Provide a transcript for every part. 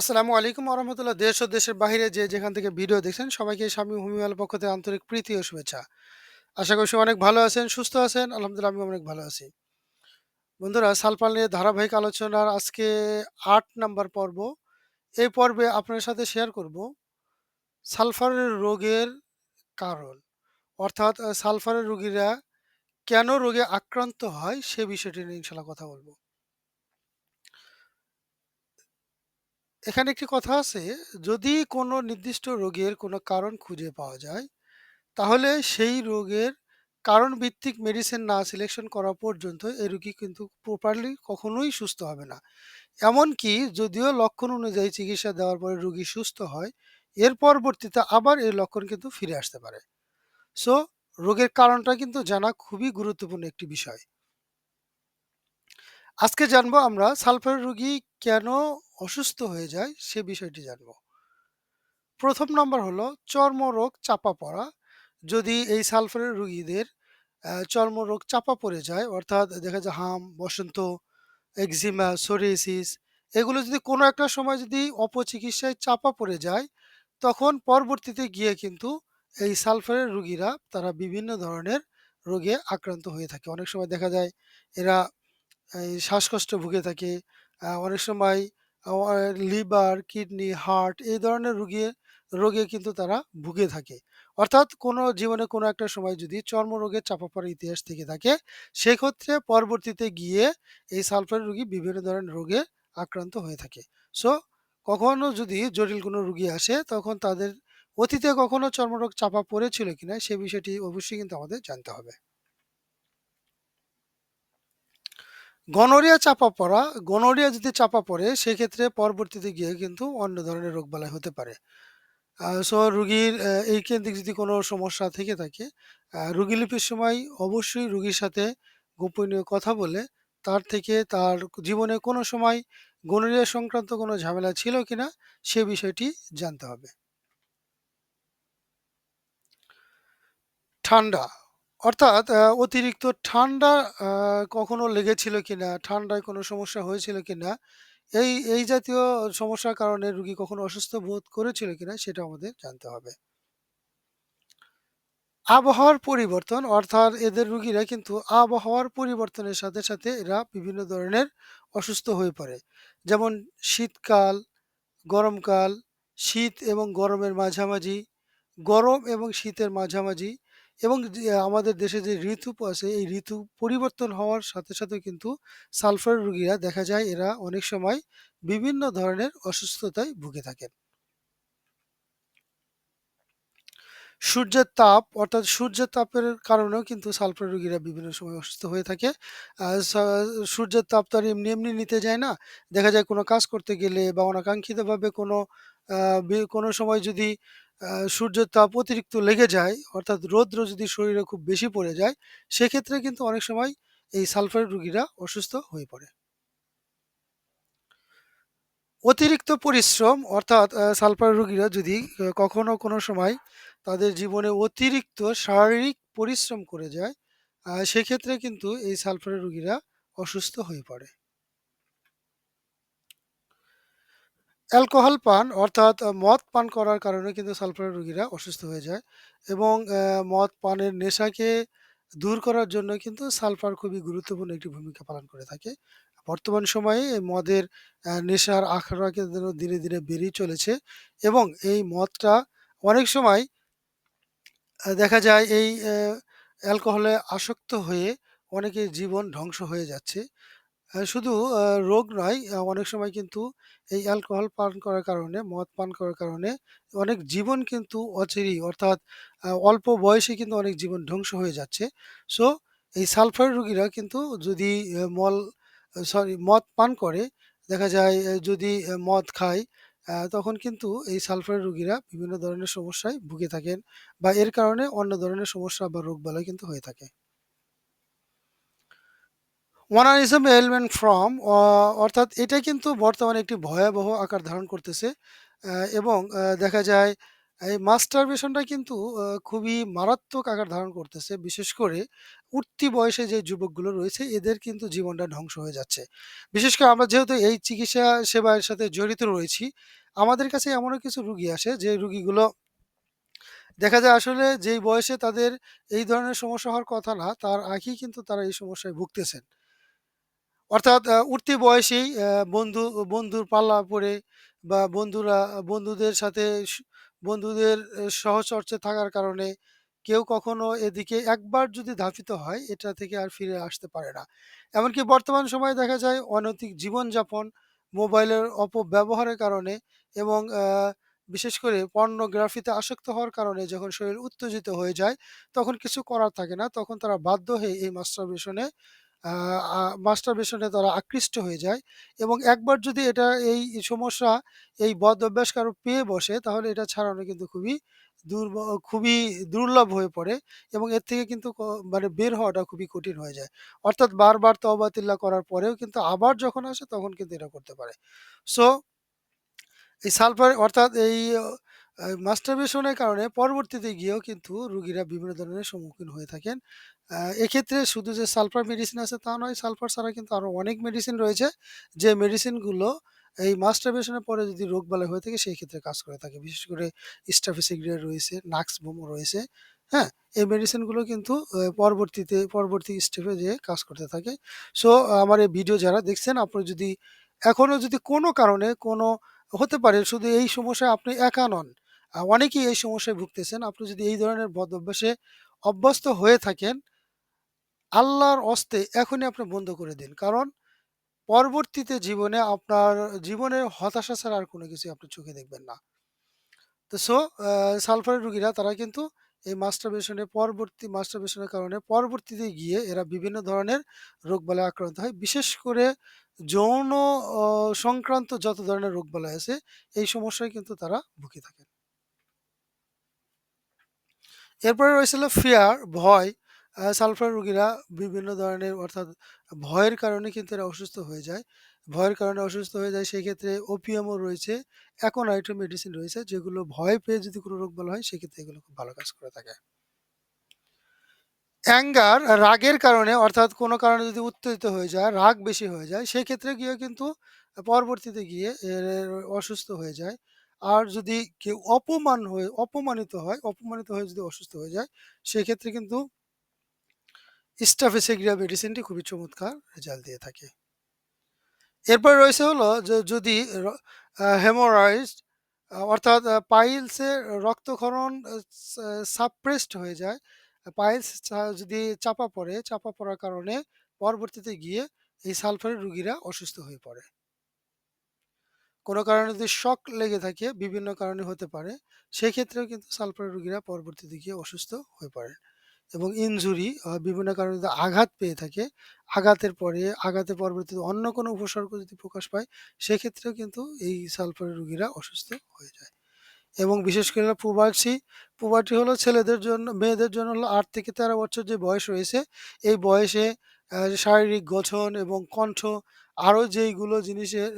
আসসালামু আলাইকুম ওরহমতুল্লাহ। দেশ ও দেশের বাহিরে যে যেখান থেকে ভিডিও দেখছেন সবাইকে স্বামী হোমিওয়ালার পক্ষ থেকে আন্তরিক প্রীতি ও শুভেচ্ছা। আশা করি সবাই অনেক ভালো আছেন, সুস্থ আছেন। আলহামদুলিল্লাহ আমি অনেক ভালো আছি। বন্ধুরা সালপাল নিয়ে ধারাবাহিক আলোচনার আজকে আট নাম্বার পর্ব। এই পর্বে আপনার সাথে শেয়ার করব সালফারের রোগের কারণ। অর্থাৎ সালফারের রোগীরা কেন রোগে আক্রান্ত হয় সে বিষয়টি নিয়ে ইনশাল্লাহ কথা বলব। এখানে একটি কথা আছে, যদি কোনো নির্দিষ্ট রোগের কোনো কারণ খুঁজে পাওয়া যায়, তাহলে সেই রোগের কারণ ভিত্তিক মেডিসিন না সিলেকশন করা পর্যন্ত এই রোগী কিন্তু প্রপারলি কখনোই সুস্থ হবে না। এমনকি যদিও লক্ষণ অনুযায়ী চিকিৎসা দেওয়ার পরে রোগী সুস্থ হয়, এর পরবর্তীতে আবার এই লক্ষণ কিন্তু ফিরে আসতে পারে। সো রোগের কারণটা কিন্তু জানা খুবই গুরুত্বপূর্ণ একটি বিষয়। আজকে জানব আমরা সালফারের রোগী কেন অসুস্থ হয়ে যায় সে বিষয়টি জানব। ১ম নাম্বার হলো চর্মরোগ চাপা পড়া। যদি এই সালফারের রুগীদের চর্মরোগ চাপা পড়ে যায় অর্থাৎ দেখা যায় হাম, বসন্ত, একজিমা, সোরিয়াসিস এগুলো যদি কোনো একটা সময় যদি অপচিকিৎসায় চাপা পড়ে যায়, তখন পরবর্তীতে গিয়ে কিন্তু এই সালফারের রুগীরা তারা বিভিন্ন ধরনের রোগে আক্রান্ত হয়ে থাকে। অনেক সময় দেখা যায় এরা শ্বাসকষ্টে ভুগে থাকে। অনেক সময় লিভার, কিডনি, হার্ট এই ধরনের রোগে রোগে কিন্তু তারা ভুগে থাকে। অর্থাৎ কোনো জীবনে কোনো একটা সময় যদি চর্মরোগের চাপা পড়ার ইতিহাস থেকে থাকে, সেক্ষেত্রে পরবর্তীতে গিয়ে এই সালফারের রোগী বিভিন্ন ধরনের রোগে আক্রান্ত হয়ে থাকে। সো কখনো যদি জটিল কোনো রোগী আসে, তখন তাদের অতীতে কখনো চর্মরোগ চাপা পড়েছিল কিনা সে বিষয়টি অবশ্যই কিন্তু আমাদের জানতে হবে। গনোরিয়া চাপা পড়া, গনোরিয়া যদি চাপা পড়ে সেক্ষেত্রে পরবর্তীতে গিয়ে কিন্তু অন্য ধরনের রোগবালাই হতে পারে। সো রুগীর এই কেন্দ্রিক যদি কোনো সমস্যা থেকে থাকে, রোগী লিপির সময় অবশ্যই রুগীর সাথে গোপনীয় কথা বলে তার থেকে তার জীবনে কোনো সময় গনোরিয়া সংক্রান্ত কোনো ঝামেলা ছিল কিনা সে বিষয়টি জানতে হবে। ঠান্ডা। অর্থাৎ অতিরিক্ত ঠান্ডা কখনো লেগেছিল কিনা, ঠান্ডায় কোনো সমস্যা হয়েছিল কিনা, এই এই জাতীয় সমস্যার কারণে রোগী কখনো অসুস্থ বোধ করেছিল কিনা সেটা আমাদের জানতে হবে। আবহাওয়ার পরিবর্তন অর্থাৎ এদের রোগীরা কিন্তু আবহাওয়ার পরিবর্তনের সাথে, সাথে এরা বিভিন্ন ধরনের অসুস্থ হয়ে পড়ে। যেমন শীতকাল, গরমকাল, শীত এবং গরমের মাঝামাঝি, গরম এবং শীতের মাঝামাঝি এবং আমাদের দেশে যে ঋতু আছে এই ঋতু পরিবর্তন হওয়ার সাথে, সাথে কিন্তু সালফার রোগীরা দেখা যায় এরা অনেক সময় বিভিন্ন ধরনের অসুস্থতায় ভুগে থাকেন। সূর্যের তাপ অর্থাৎ সূর্যের তাপের কারণেও কিন্তু সালফার রোগীরা বিভিন্ন সময় অসুস্থ হয়ে থাকে। সূর্যের তাপ তো আর এমনি, এমনি নিতে যায় না। দেখা যায় কোনো কাজ করতে গেলে বা অনাকাঙ্ক্ষিতভাবে কোনো কোনো সময় যদি সূর্যের তাপ অতিরিক্ত লেগে যায়, অর্থাৎ রৌদ্র যদি শরীরে খুব বেশি পড়ে যায়, সেক্ষেত্রে কিন্তু অনেক সময় এই সালফারের রুগীরা অসুস্থ হয়ে পড়ে। অতিরিক্ত পরিশ্রম অর্থাৎ সালফার রুগীরা যদি কখনো কোনো সময় তাদের জীবনে অতিরিক্ত শারীরিক পরিশ্রম করে যায়, সেক্ষেত্রে কিন্তু এই সালফারের রুগীরা অসুস্থ হয়ে পড়ে। অ্যালকোহল পান অর্থাৎ মদ পান করার কারণে কিন্তু সালফারের রোগীরা অসুস্থ হয়ে যায় এবং মদ পানের নেশাকে দূর করার জন্য কিন্তু সালফার খুবই গুরুত্বপূর্ণ একটি ভূমিকা পালন করে থাকে। বর্তমান সময়ে এই মদের নেশার আখড়া কিন্তু দিনে, দিনে বেড়েই চলেছে এবং এই মদটা অনেক সময় দেখা যায় এই অ্যালকোহলে আসক্ত হয়ে অনেকের জীবন ধ্বংস হয়ে যাচ্ছে। শুধু রোগ নয়, অনেক সময় কিন্তু এই অ্যালকোহল পান করার কারণে, মদ পান করার কারণে অনেক জীবন কিন্তু অচিরেই অর্থাৎ অল্প বয়সে কিন্তু অনেক জীবন ধ্বংস হয়ে যাচ্ছে। সো এই সালফার রোগীরা কিন্তু যদি মল সরি মদ পান করে, দেখা যায় যদি মদ খায়, তখন কিন্তু এই সালফার রোগীরা বিভিন্ন ধরনের সমস্যায় ভুগে থাকেন বা এর কারণে অন্য ধরনের সমস্যা বা রোগবালাই কিন্তু হয়ে থাকে। ওনারিজম এলমেন্ট ফ্রম অর্থাৎ এটা কিন্তু বর্তমানে একটি ভয়াবহ আকার ধারণ করতেছে। এবং দেখা যায় এই মাস্টারবেশনটা কিন্তু খুবই মারাত্মক আকার ধারণ করতেছে। বিশেষ করে উঠতি বয়সে যে যুবকগুলো রয়েছে এদের কিন্তু জীবনটা ধ্বংস হয়ে যাচ্ছে। বিশেষ করে আমরা যেহেতু এই চিকিৎসা সেবার সাথে জড়িত রয়েছি, আমাদের কাছে এমনও কিছু রুগী আসে যে রুগীগুলো দেখা যায় আসলে যেই বয়সে তাদের এই ধরনের সমস্যা হওয়ার কথা না, তার আগেই কিন্তু তারা এই সমস্যায় ভুগতেছেন। অর্থাৎ উঠতি বয়সেই বন্ধু বন্ধুর পাল্লা পড়ে বা বন্ধুরা বন্ধুদের সাথে বন্ধুদের সহচর্চে থাকার কারণে কেউ কখনো এদিকে একবার যদি ধাপিত হয়, এটা থেকে আর ফিরে আসতে পারে না। এমনকি বর্তমান সময়ে দেখা যায় অনৈতিক জীবনযাপন, মোবাইলের অপব্যবহারের কারণে এবং বিশেষ করে পর্নোগ্রাফিতে আসক্ত হওয়ার কারণে যখন শরীর উত্তেজিত হয়ে যায়, তখন কিছু করার থাকে না। তখন তারা বাধ্য হয়ে এই মাস্টারবেশনে মাস্টারবেশনে তারা আকৃষ্ট হয়ে যায় এবং একবার যদি এটা এই সমস্যা, এই বদ অভ্যাস কারও পেয়ে বসে তাহলে এটা ছাড়ানো কিন্তু খুবই দুর্ব খুবই দুর্লভ হয়ে পড়ে এবং এর থেকে কিন্তু মানে বের হওয়াটা খুবই কঠিন হয়ে যায়। অর্থাৎ বারবার তওবা তিল্লা করার পরেও কিন্তু আবার যখন আসে তখন কিন্তু এটা করতে পারে। সো এই সালফার অর্থাৎ এই মাস্টারবেশনের কারণে পরবর্তীতে গিয়েও কিন্তু রুগীরা বিভিন্ন ধরনের সম্মুখীন হয়ে থাকেন। এক্ষেত্রে শুধু যে সালফার মেডিসিন আছে তা নয়, সালফার ছাড়া কিন্তু আরও অনেক মেডিসিন রয়েছে। যে মেডিসিনগুলো এই মাস্টারবেশনের পরে যদি রোগ রোগবালাই হয়ে থাকে সেই ক্ষেত্রে কাজ করে থাকে। বিশেষ করে স্টাফিসিগ্রিয়া রয়েছে, নাক্সভোমো রয়েছে, হ্যাঁ? এই মেডিসিনগুলো কিন্তু পরবর্তীতে পরবর্তী স্টেপে যেয়ে কাজ করতে থাকে। সো আমার এই ভিডিও যারা দেখছেন আপনারা যদি এখনও যদি কোনো কারণে কোনো হতে পারে শুধু এই সমস্যায় আপনি একা নন। অনেকেই এই সমস্যায় ভুগতেছেন। আপনি যদি এই ধরনের বদ অভ্যাসে অভ্যস্ত হয়ে থাকেন, আল্লাহর অস্তে এখনই আপনি বন্ধ করে দিন। কারণ পরবর্তীতে জীবনে আপনার জীবনে হতাশা ছাড়া আর কোনো কিছু আপনি চোখে দেখবেন না। তো সো সালফারের রুগীরা তারা কিন্তু এই মাস্টারবেশনে পরবর্তী মাস্টারবেশনের কারণে পরবর্তীতে গিয়ে এরা বিভিন্ন ধরনের রোগবালায় আক্রান্ত হয়। বিশেষ করে যৌন সংক্রান্ত যত ধরনের রোগবালাই আছে, এই সমস্যায় কিন্তু তারা ভুগে থাকেন। এরপরে রয়েছে ফিয়ার, ভয়। সালফার রোগীরা বিভিন্ন ধরনের অর্থাৎ ভয়ের কারণে কিন্তু এরা অসুস্থ হয়ে যায়। ভয়ের কারণে অসুস্থ হয়ে যায় সেক্ষেত্রে ওপিয়ামও রয়েছে, অ্যাকোনাইট্রো মেডিসিন রয়েছে যেগুলো ভয় পেয়ে যদি কোনো রোগ বলা হয় সেক্ষেত্রে এগুলো খুব ভালো কাজ করে থাকে। অ্যাঙ্গার রাগের কারণে অর্থাৎ কোনো কারণে যদি উত্তেজিত হয়ে যায়, রাগ বেশি হয়ে যায়, সেক্ষেত্রে গিয়েও কিন্তু পরবর্তীতে গিয়ে অসুস্থ হয়ে যায়। আর যদি কেউ অপমান হয়ে অপমানিত হয়, অপমানিত হয়ে যদি অসুস্থ হয়ে যায়, সেক্ষেত্রে কিন্তু স্টাফিসিগ্রিয়া মেডিসিনটি খুবই চমৎকার রেজাল্ট দিয়ে থাকে। এরপরে রয়েছে হলো যে যদি আ অর্থাৎ পাইলসের রক্তক্ষরণ সাপ্রেসড হয়ে যায়। পাইলস যদি চাপা পড়ে, চাপা পড়ার কারণে পরবর্তীতে গিয়ে এই সালফারের রুগীরা অসুস্থ হয়ে পড়ে। কোনো কারণে যদি শক লেগে থাকে, বিভিন্ন কারণে হতে পারে, সেক্ষেত্রেও কিন্তু সালফারের রুগীরা পরবর্তীতে গিয়ে অসুস্থ হয়ে পড়ে। এবং ইনজুরি বিভিন্ন কারণে যদি আঘাত পেয়ে থাকে, আঘাতের পরে আঘাতের পরবর্তীতে অন্য কোনো উপসর্গ যদি প্রকাশ পায়, সেক্ষেত্রেও কিন্তু এই সালফারের রুগীরা অসুস্থ হয়ে যায়। এবং বিশেষ করে পুবার্সি, পুবার্টি হলো ছেলেদের জন্য মেয়েদের জন্য হলো আট থেকে ১৩ বছর যে বয়স রয়েছে, এই বয়সে শারীরিক গঠন এবং কণ্ঠ আরও যেইগুলো জিনিসের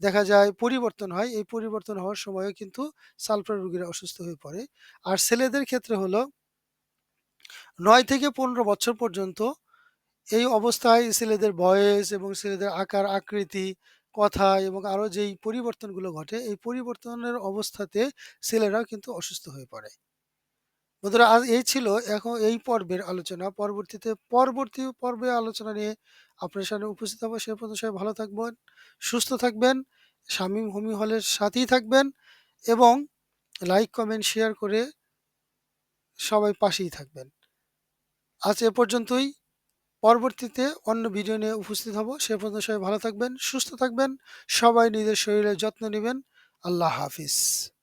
দেখা যায় পরিবর্তন হয়, এই পরিবর্তন হওয়ার সময়ও কিন্তু সালফার রোগীরা অসুস্থ হয়ে পড়ে। আর ছেলেদের ক্ষেত্রে হলো নয় থেকে ১৫ বছর পর্যন্ত এই অবস্থায় ছেলেদের বয়স এবং ছেলেদের আকার আকৃতি, কথা এবং আরও যেই পরিবর্তনগুলো ঘটে, এই পরিবর্তনের অবস্থাতে ছেলেরাও কিন্তু অসুস্থ হয়ে পড়ে। বন্ধুরা আজ এই ছিল এখন এই পর্বের আলোচনা। পরবর্তীতে পরবর্তী পর্বে আলোচনা নিয়ে আপনার সামনে উপস্থিত হব। সে পর্যন্ত সবাই ভালো থাকবেন, সুস্থ থাকবেন, শামীম হোমি হলের সাথেই থাকবেন এবং লাইক, কমেন্ট, শেয়ার করে সবাই পাশেই থাকবেন। আজ এ পর্যন্তই। পরবর্তীতে অন্য ভিডিও নিয়ে উপস্থিত হব। সে পর্যন্ত সবাই ভালো থাকবেন, সুস্থ থাকবেন। সবাই নিজের শরীরের যত্ন নেবেন আল্লাহ হাফিজ।